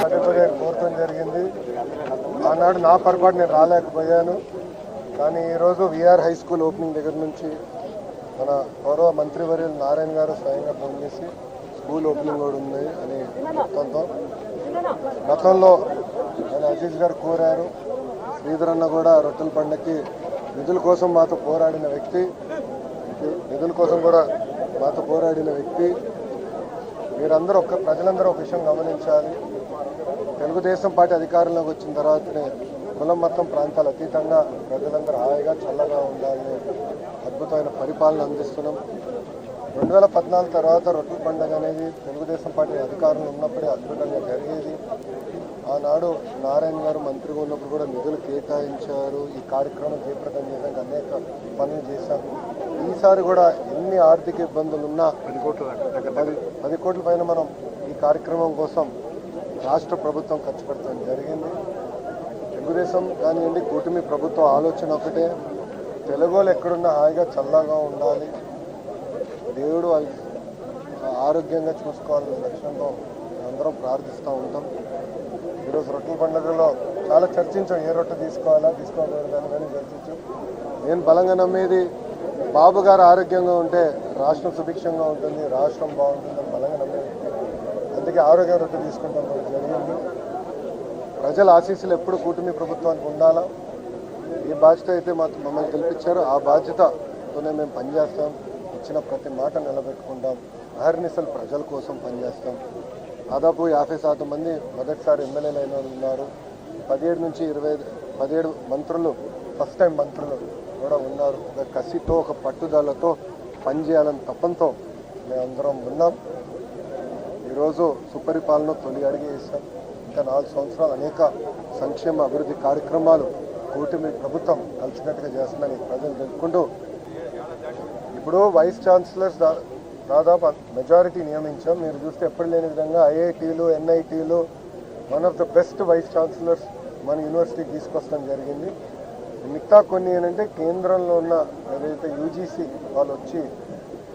పదే పదే కోరటం జరిగింది ఆనాడు నా పొరపాటు నేను రాలేకపోయాను. కానీ ఈరోజు విఆర్ హై స్కూల్ ఓపెనింగ్ దగ్గర నుంచి మన గౌరవ మంత్రివర్యులు నారాయణ గారు స్వయంగా ఫోన్ చేసి స్కూల్ ఓపెనింగ్ కూడా ఉంది అని చెప్తాం గతంలో ఆయన అజీజ్ గారు కోరారు. శ్రీధర్ అన్న కూడా రొట్టెల పండక్కి నిధుల కోసం మాతో పోరాడిన వ్యక్తి. నిధుల కోసం కూడా మాతో పోరాడిన వ్యక్తి. మీరందరూ ఒక ప్రజలందరూ ఒక విషయం గమనించాలి. తెలుగుదేశం పార్టీ అధికారంలోకి వచ్చిన తర్వాతనే కులం మొత్తం ప్రాంతాలు అతీతంగా ప్రజలందరూ హాయిగా చల్లగా ఉండాలని అద్భుతమైన పరిపాలన అందిస్తున్నాం. రెండు వేల పద్నాలుగు తర్వాత రొట్టెల పండుగ అనేది తెలుగుదేశం పార్టీ అధికారంలో ఉన్నప్పుడే అద్భుతంగా జరిగేది. ఆనాడు నారాయణ గారు మంత్రిగా ఉన్నప్పుడు కూడా నిధులు కేటాయించారు. ఈ కార్యక్రమం జయప్రదం చేయడానికి అనేక పనులు చేశాం ఈసారి కూడా ఎన్ని ఆర్థిక ఇబ్బందులు ఉన్నా పది కోట్ల పది పది కోట్ల పైన మనం ఈ కార్యక్రమం కోసం రాష్ట్ర ప్రభుత్వం ఖర్చు పెట్టడం జరిగింది. తెలుగుదేశం కానివ్వండి కూటమి ప్రభుత్వ ఆలోచన ఒకటే. తెలుగు వాళ్ళు ఎక్కడున్నా హాయిగా చల్లగా ఉండాలి. దేవుడు వాళ్ళ ఆరోగ్యంగా చూసుకోవాలనే లక్ష్యంతో అందరం ప్రార్థిస్తూ ఉంటాం. ఈరోజు రొట్టెల పండుగలో చాలా చర్చించాం ఏ రొట్టె తీసుకోవాలా తీసుకోకూడదు అని కానీ చర్చించాం. నేను బలంగా నమ్మేది బాబు గారు ఆరోగ్యంగా ఉంటే రాష్ట్రం సుభిక్షంగా ఉంటుంది రాష్ట్రం బాగుంటుందని బలంగా నమ్మేది. అందుకే ఆరోగ్య రొట్టె తీసుకుంటాం మనకు జరిగింది ప్రజల ఆశీస్సులు ఎప్పుడు కూటమి ప్రభుత్వానికి ఉండాలా? ఏ బాధ్యత అయితే మాకు మమ్మల్ని గెలిపించారో. ఆ బాధ్యతతోనే మేము పనిచేస్తాం. ఇచ్చిన ప్రతి మాట నిలబెట్టుకుంటాం. అహర్నిశలు ప్రజల కోసం పనిచేస్తాం. దాదాపు యాభై శాతం మంది మొదటిసారి ఎమ్మెల్యేలు అయిన ఉన్నారు. పదిహేడు నుంచి ఇరవై ఐదు పదిహేడు మంత్రులు ఫస్ట్ టైం మంత్రులు కూడా ఉన్నారు. ఒక కసితో ఒక పట్టుదలతో పనిచేయాలని తప్పంతో మేమందరం ఉన్నాం. ఈరోజు సుపరిపాలన తొలి అడిగి వేసాం ఇంకా నాలుగు సంవత్సరాలు అనేక సంక్షేమ అభివృద్ధి కార్యక్రమాలు కూటమి ప్రభుత్వం కలిసినట్టుగా చేస్తుందని ప్రజలు తెలుపుకుంటూ ఇప్పుడు వైస్ ఛాన్సలర్స్ దా దాదాపు మెజారిటీ నియమించాం. మీరు చూస్తే ఎప్పుడు లేని విధంగా ఐఐటీలు ఎన్ఐటీలు one of the best vice chancellors మన యూనివర్సిటీకి తీసుకొస్తాం జరిగింది. మిగతా కొన్ని ఏంటంటే కేంద్రంలో ఉన్న ఏదైతే యూజీసీ వాళ్ళు వచ్చి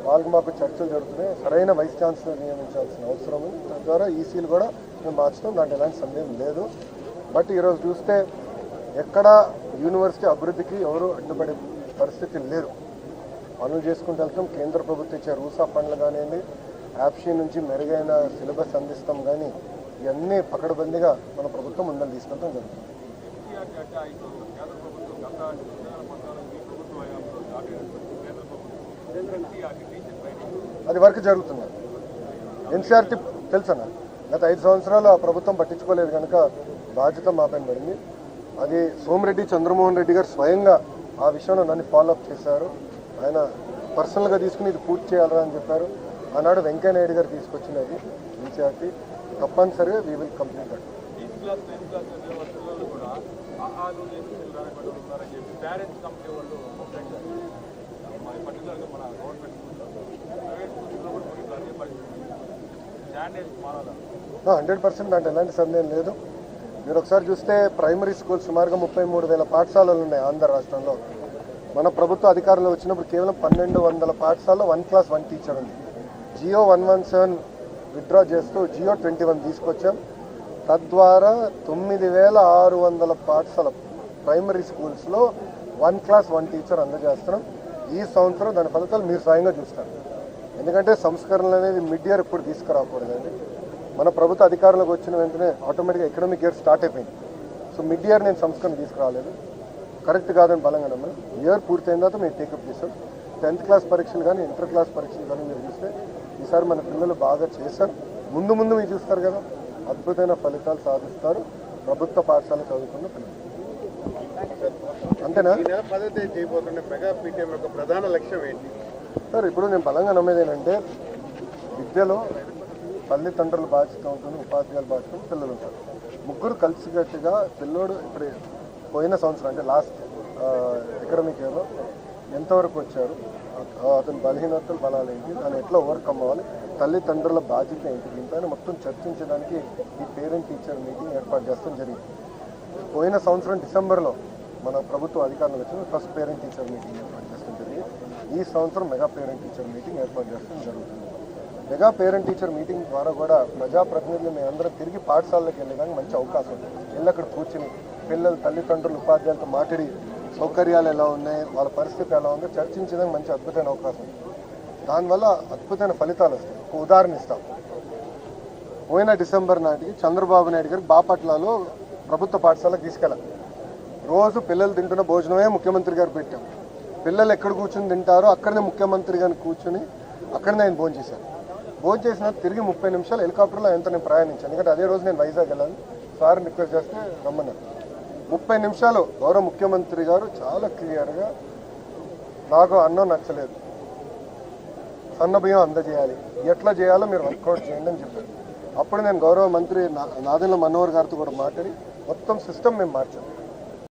వాళ్ళకి మాకు చర్చలు జరుగుతున్నాయి. సరైన వైస్ ఛాన్సలర్ నియమించాల్సిన అవసరం ఉంది. తద్వారా ఈసీలు కూడా మేము మార్చడం దాంట్లో ఎలాంటి సందేహం లేదు. బట్ ఈరోజు చూస్తే ఎక్కడ యూనివర్సిటీ అభివృద్ధికి ఎవరు అడ్డుపడే పరిస్థితి లేరు పనులు చేసుకుంటూ వెళ్తాం. కేంద్ర ప్రభుత్వం ఇచ్చే రూసా ఫండ్లు కానివ్వండి యాప్షీ నుంచి మెరుగైన సిలబస్ అందిస్తాం కానీ ఇవన్నీ పకడబందీగా మన ప్రభుత్వం ముందని తీసుకెళ్తాం జరుగుతుంది. అది వర్క్ జరుగుతుంది. ఎన్సీఆర్టీ తెలుసన్నా గత ఐదు సంవత్సరాలు ఆ ప్రభుత్వం పట్టించుకోలేదు కనుక బాధ్యత మాపైన పడింది. అది సోమిరెడ్డి చంద్రమోహన్ రెడ్డి గారు స్వయంగా ఆ విషయంలో నన్ను ఫాలోఅప్ చేశారు. ఆయన పర్సనల్గా తీసుకుని ఇది పూర్తి చేయాలని అని చెప్పారు. ఆనాడు వెంకయ్య నాయుడు గారు తీసుకొచ్చినది ఎన్సీఆర్టీ తప్పనిసరిగా we will complete that class చదివే వాళ్ళ పిల్లలు కూడా ఆ ఆలు ఏబిసిలు రానిపడి ఉన్నారని చెప్పి పేరెంట్స్ కంపెనీ వాళ్ళు కంప్లైంట్ చేస్తారు మన పర్టికులర్గా మన గవర్నమెంట్ స్కూల్లో ప్రైవేట్ స్కూల్స్లో కూడా కొన్ని అదే పరిస్థితి స్టాండర్డ్స్ మారాలి హండ్రెడ్ పర్సెంట్ దాంట్లో ఎలాంటి సందేహం లేదు. మీరు ఒకసారి చూస్తే ప్రైమరీ స్కూల్ సుమారుగా ముప్పై మూడు వేల పాఠశాలలు ఉన్నాయి ఆంధ్ర రాష్ట్రంలో. మన ప్రభుత్వ అధికారంలో వచ్చినప్పుడు కేవలం పన్నెండు వందల పాఠశాలలో వన్ క్లాస్ వన్ టీచర్ ఉంది. Jio one one seven withdraw చేస్తూ జియో ట్వంటీ వన్ తీసుకొచ్చాం. తద్వారా తొమ్మిది వేల ఆరు వందల పాఠశాల ప్రైమరీ స్కూల్స్లో వన్ క్లాస్ వన్ టీచర్ అందజేస్తున్నాం. ఈ సంవత్సరం దాని ఫలితాలు మీరు స్వయంగా చూస్తారు. ఎందుకంటే సంస్కరణలు అనేది మిడ్ ఇయర్ ఇప్పుడు తీసుకురాకూడదండి. మన ప్రభుత్వ అధికారంలోకి వచ్చిన వెంటనే ఆటోమేటిక్గా ఎకనామిక్ ఇయర్ స్టార్ట్ అయిపోయింది. సో మిడ్ ఇయర్ నేను సంస్కరణ తీసుకురాలేదు. కరెక్ట్ కాదని బలంగా నమ్మను. ఇయర్ పూర్తయిన తర్వాత మేము టేకప్ చేస్తాం. టెన్త్ క్లాస్ పరీక్షలు కానీ ఇంటర్ క్లాస్ పరీక్షలు కానీ మీరు చూస్తే ఈసారి మన పిల్లలు బాగా చేశారు. ముందు ముందు మీరు చూస్తారు కదా అద్భుతమైన ఫలితాలు సాధిస్తారు ప్రభుత్వ పాఠశాల చదువుకున్న పిల్లలు. అంతేనా? ఈ నెల పదో తేదీ చేయబోతున్న మెగా పీటీఎం యొక్క ప్రధాన లక్ష్యం ఏంటి? సార్ ఇప్పుడు నేను బలంగా నమ్మేది ఏంటంటే విద్యలో తల్లిదండ్రుల బాధ్యత ఉంటుంది ఉపాధ్యాయుల బాధ్యత పిల్లలు ఉంటారు ముగ్గురు కలిసికట్టుగా పిల్లోడు ఇప్పుడు పోయిన సంవత్సరం అంటే లాస్ట్ ఎకడమిక్ ఇయర్లో ఎంతవరకు వచ్చారు అతని బలహీనతలు బలాలు ఏంటి దాన్ని ఎట్లా ఓవర్కమ్ అవ్వాలి తల్లిదండ్రుల బాధ్యత ఏంటి దీనిపైన మొత్తం చర్చించడానికి ఈ పేరెంట్ టీచర్ మీటింగ్ ఏర్పాటు చేస్తాం జరిగింది. పోయిన సంవత్సరం డిసెంబర్లో మన ప్రభుత్వ అధికారులు వచ్చిన ఫస్ట్ పేరెంట్ టీచర్ మీటింగ్ ఏర్పాటు చేస్తాం ఈ సంవత్సరం మెగా పేరెంట్ టీచర్ మీటింగ్ ఏర్పాటు చేస్తాం జరుగుతుంది. మెగా పేరెంట్ టీచర్ మీటింగ్ ద్వారా కూడా ప్రజాప్రతినిధులు మేమందరం తిరిగి పాఠశాలలకు వెళ్ళడానికి మంచి అవకాశం ఉంది. వెళ్ళి అక్కడ కూర్చుని పిల్లలు తల్లిదండ్రులు ఉపాధ్యాయులతో మాట్లాడి సౌకర్యాలు ఎలా ఉన్నాయి వాళ్ళ పరిస్థితి ఎలా ఉందో చర్చించడానికి మంచి అద్భుతమైన అవకాశం ఉంది. దానివల్ల అద్భుతమైన ఫలితాలు వస్తాయి. ఒక ఉదాహరణ ఇస్తాం. పోయిన డిసెంబర్ నాటికి చంద్రబాబు నాయుడు గారు బాపట్లలో ప్రభుత్వ పాఠశాలకు తీసుకెళ్ళాలి రోజు పిల్లలు తింటున్న భోజనమే ముఖ్యమంత్రి గారు పెట్టాం పిల్లలు ఎక్కడ కూర్చొని తింటారో అక్కడనే ముఖ్యమంత్రి గారిని కూర్చొని అక్కడనే ఆయన భోజనం చేశాను భోజనం చేసిన తిరిగి ముప్పై నిమిషాలు హెలికాప్టర్లో ఆయనతో నేను ప్రయాణించాను. ఎందుకంటే అదే రోజు నేను వైజాగ్ వెళ్ళాను. సార్ రిక్వెస్ట్ చేస్తే రమ్మన్నారు. ముప్పై నిమిషాలు గౌరవ ముఖ్యమంత్రి గారు చాలా క్లియర్గా నాకు అన్నం నచ్చలేదు. సన్న బియ్యం అందజేయాలి. ఎట్లా చేయాలో మీరు వర్కౌట్ చేయండి అని చెప్పారు. అప్పుడు నేను గౌరవ మంత్రి నా- నాదెండ్ల మనోహర్ గారితో కూడా మాట్లాడి మొత్తం సిస్టమ్ మేము మార్చాము